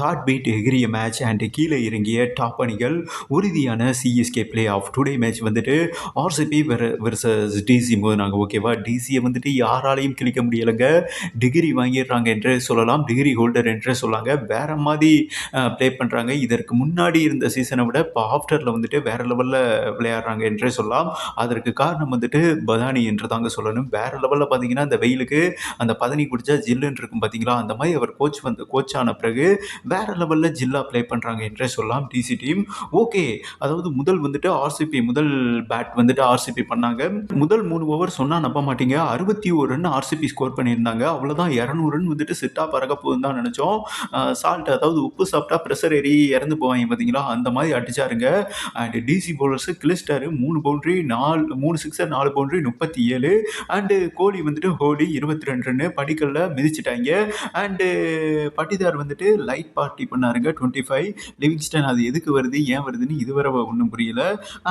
Heart beat எகிரிய match and கீழே இறங்கிய டாப் அணிகள் உறுதியான CSK play off today match வந்துட்டு ஆர்சிபி வெர்சஸ் டிசி நாங்கள் ஓகேவா டிசியை வந்துட்டு யாராலையும் கிழிக்க முடியலைங்க. டிகிரி வாங்கிடுறாங்க என்றே சொல்லலாம். டிகிரி ஹோல்டர் என்றே சொல்லாங்க. வேற மாதிரி ப்ளே பண்ணுறாங்க இதற்கு முன்னாடி இருந்த சீசனை விட இப்போ ஆஃப்டரில் வந்துட்டு வேற லெவலில் விளையாடுறாங்க என்றே சொல்லலாம். அதற்கு காரணம் வந்துட்டு பதானி என்று தாங்க சொல்லணும். வேற லெவலில் பார்த்தீங்கன்னா அந்த வெயிலுக்கு அந்த பதனி குடிச்சா ஜில்லுன்னு இருக்கும் பார்த்தீங்களா அந்த மாதிரி அவர் கோச் வந்து கோச் ஆன பிறகு வேற லெவலில் ஜில்லா ப்ளே பண்ணுறாங்க என்றே சொல்லலாம். டிசி டீம் ஓகே அதாவது முதல் வந்துட்டு ஆர்சிபி முதல் பேட் வந்துட்டு ஆர்சிபி பண்ணாங்க. முதல் மூணு ஓவர் சொன்னால் நம்ப மாட்டீங்க. அறுபத்தி ஒரு ரன் ஆர்சிபி ஸ்கோர் பண்ணியிருந்தாங்க. அவ்வளோதான் இரநூறு ரன் வந்துட்டு சிட்டாக பறக்க போகுதுன்னு தான் நினச்சோம். சால்ட் அதாவது உப்பு சாப்பிட்டா ப்ரெஷர் ஏறி இறந்து போவாங்க பார்த்தீங்களா அந்த மாதிரி அடிச்சாருங்க. அண்ட் டிசி பவுலர்ஸு கிளிஸ்டர் மூணு பவுண்ட்ரி நாலு மூணு சிக்ஸர் நாலு பவுண்ட்ரி முப்பத்தி ஏழு. அண்டு கோலி வந்துட்டு ஹோலி இருபத்தி ரெண்டு ரன்னு படிக்கல்ல மிதிச்சிட்டாங்க. அண்டு பட்டிதார் வந்துட்டு லைட் பார்ட்டி பண்ணாருங்க. டுவெண்ட்டி ஃபைவ் லிவிங்ஸ்டன் அது எதுக்கு வருது? ஏன் வருதுன்னு இதுவரை ஒன்றும் புரியல.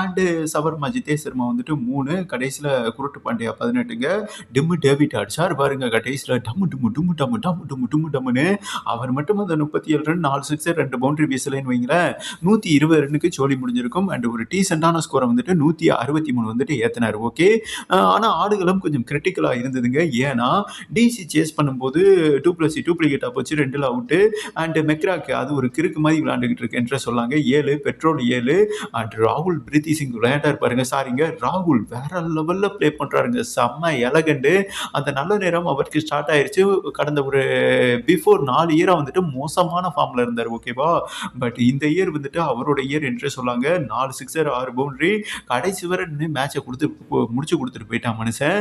அண்டு சவர்மா ஜிதேஷ் சர்மா வந்துட்டு மூணு கடைசியில் குருட்டு பாண்டியா பதினெட்டுங்க. டிம்மு டேவிட் அடிச்சார் பாருங்க கடைசியில் டம்மு டும்மு டும்மு டம்மு டம்மு டும்மு டும்மு டம்முன்னு. அவர் மட்டும் அந்த முப்பத்தி ஏழு ரன் நாலு சிக்ஸர் ரெண்டு பவுண்டரி வீசலைன்னு வைங்களேன். நூற்றி இருபது ரன்னுக்கு சோழி முடிஞ்சிருக்கும். அண்ட் ஒரு டீசெண்டான ஸ்கோரை வந்துட்டு நூற்றி அறுபத்தி மூணு வந்துட்டு ஏற்றினார் ஓகே ஆனால் ஆடுகளும் கொஞ்சம் கிரிட்டிக்கலாக இருந்ததுங்க. ஏன்னா டிசி சேஸ் பண்ணும்போது டூ ப்ளஸ் டூப்ளிகேட்டாக போச்சு ரெண்டில் அவுட்டு அண்ட் மெக்ராக்கு அது ஒரு கிறுக்கு மாதிரி விளையாண்டுக்கிட்டு இருக்கு என்று சொல்லாங்க. ஏழு பெட்ரோல் ஏழு. அண்ட் ராகுல் பிரீத்தி சிங் விளையாண்டார் பாருங்க. சாரிங்க ராகுல் வேற லெவலில் ப்ளே பண்ணுறாருங்க செம்ம எலகண்டு அந்த நல்ல நேரம் அவருக்கு ஸ்டார்ட் ஆயிருச்சு. கடந்த ஒரு பிஃபோர் நாலு இயராக வந்துட்டு மோசமான ஃபார்மில் இருந்தார் ஓகேவா பட் இந்த இயர் வந்துட்டு அவரோட இயர் என்று சொல்லாங்க. நாலு சிக்ஸர் ஆறு பவுண்டரி கடைசி வரை மேட்சை கொடுத்து முடிச்சு கொடுத்துட்டு போயிட்டான் மனுஷன்.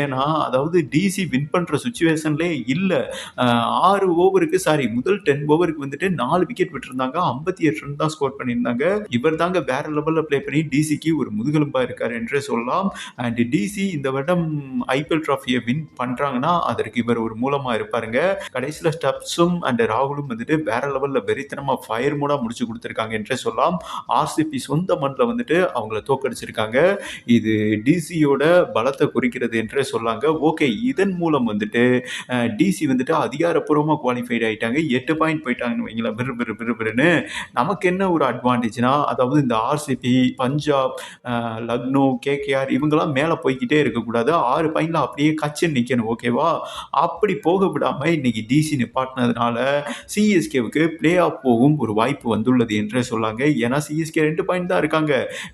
ஏன்னா அதாவது டிசி வின் பண்ணுற சுச்சுவேஷன்லேயே இல்லை. ஆறு ஓவருக்கு சாரி முதல் டென் ஓவருக்கு வந்துட்டு நாலு விக்கெட் விட்டுருந்தாங்க. ஐம்பத்தி எட்டு ரன் தான் ஸ்கோர் பண்ணியிருந்தாங்க. இவர் தாங்க வேற லெவலில் ப்ளே பண்ணி டிசிக்கு ஒரு முதுகெலும்பா இருக்கார் என்றே சொல்லலாம். அண்ட் டிசி இந்த வருடம் ஐபிஎல் ட்ராஃபியை வின் பண்ணுறாங்கன்னா அதற்கு இவர் ஒரு மூலமாக இருப்பாருங்க. கடைசியில் ஸ்டப்ஸும் அண்ட் ராகுலும் வந்துட்டு வேற லெவலில் வெறித்தனமாக ஃபயர் மூடாக முடிச்சு கொடுத்துருக்காங்க என்றே சொல்லலாம். ஆர்சிபி சொந்த மண்ணில் வந்துட்டு அவங்கள தோக்கடிச்சிருக்காங்க இது டிசியோட பலத்தை குறிக்கிறது என்றே சொல்லாங்க. ஓகே இதன் மூலம் வந்துட்டு டிசி வந்துட்டு அதிகாரப்பூர்வமாக குவாலிஃபைட் ஆகிட்டாங்க எட்டு பாயிண்ட் போயிட்டாங்கன்னு வைங்களேன் விரு விரு விரு நமக்கு என்ன ஒரு அட்வான்டேஜ்னா அதாவது இந்த ஆர்சிபி பஞ்சாப் லக்னோ கேகேஆர் இவங்கெல்லாம் மேலே போய்க்கிட்டே இருக்கக்கூடாது. ஆறு பாயிண்டில் அப்படியே கச்சு நிற்கணும் ஓகேவா? அப்படி போக விடாமல் இன்றைக்கி டிசி நிப்பாட்டினதுனால சிஎஸ்கேவுக்கு பிளே ஆஃப் போகும் ஒரு வாய்ப்பு வந்துள்ளது என்றே சொல்லாங்க. ஏன்னா சிஎஸ்கே ரெண்டு பாயிண்ட் தான் இருக்காங்க.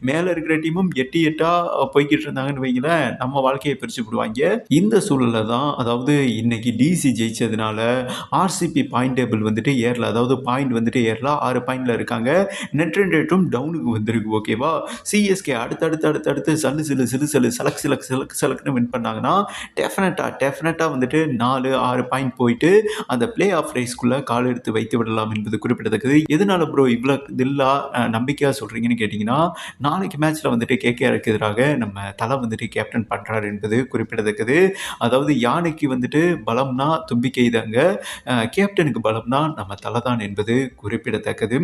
மேலே இருக்கிற டீமும் எட்டு எட்டாக போய்கிட்டு இருந்தாங்கன்னு வைங்களேன் நம்ம வாழ்க்கையை பிரித்து விடுவாங்க. இந்த சூழலில் தான் அதாவது இன்னைக்கு டிசி ஜெயிச்சதுனால ஆர்சிபி பாயிண்ட் டேபிள் வந்துட்டு ஏறல அதாவது பாயிண்ட் வந்துட்டு ஏறல ஆறு பாயிண்டில் இருக்காங்க. நெட் ரன் ரேட்டும் டவுனுக்கு வந்திருக்கு ஓகேவா சிஎஸ்கே அடுத்தடுத்து அடுத்தடுத்து சல்லு சிலு சிலு சிலு சலக் சிலக் சிலக் சிலக்னு வின் பண்ணாங்கன்னா டெஃபினட்டாக டெஃபினட்டாக வந்துட்டு நாலு ஆறு பாயிண்ட் போயிட்டு அந்த பிளே ஆஃப் ரேஸ்க்குள்ளே கால் எடுத்து வைத்து விடலாம் என்பது குறிப்பிடத்தக்கது. எதனால ப்ரோ இவ்வளோ தில்லா நம்பிக்கையாக சொல்கிறீங்கன்னு கேட்டிங்கன்னா நாளைக்கு மேட்ச்சில் வந்துட்டு கேகேஆருக்கு எதிராக நம்ம தலை வந்துட்டு கேப்டன் பண்ணுறாரு என்பது குறிப்பிடத்தக்கது. அதாவது யானைக்கு வந்துட்டு பலம்னா தும்பிக்கை தாங்க. கேப்டனுக்கு பலம்னா நம்ம தலைதான் என்பது குறிப்பிடத்தக்கது.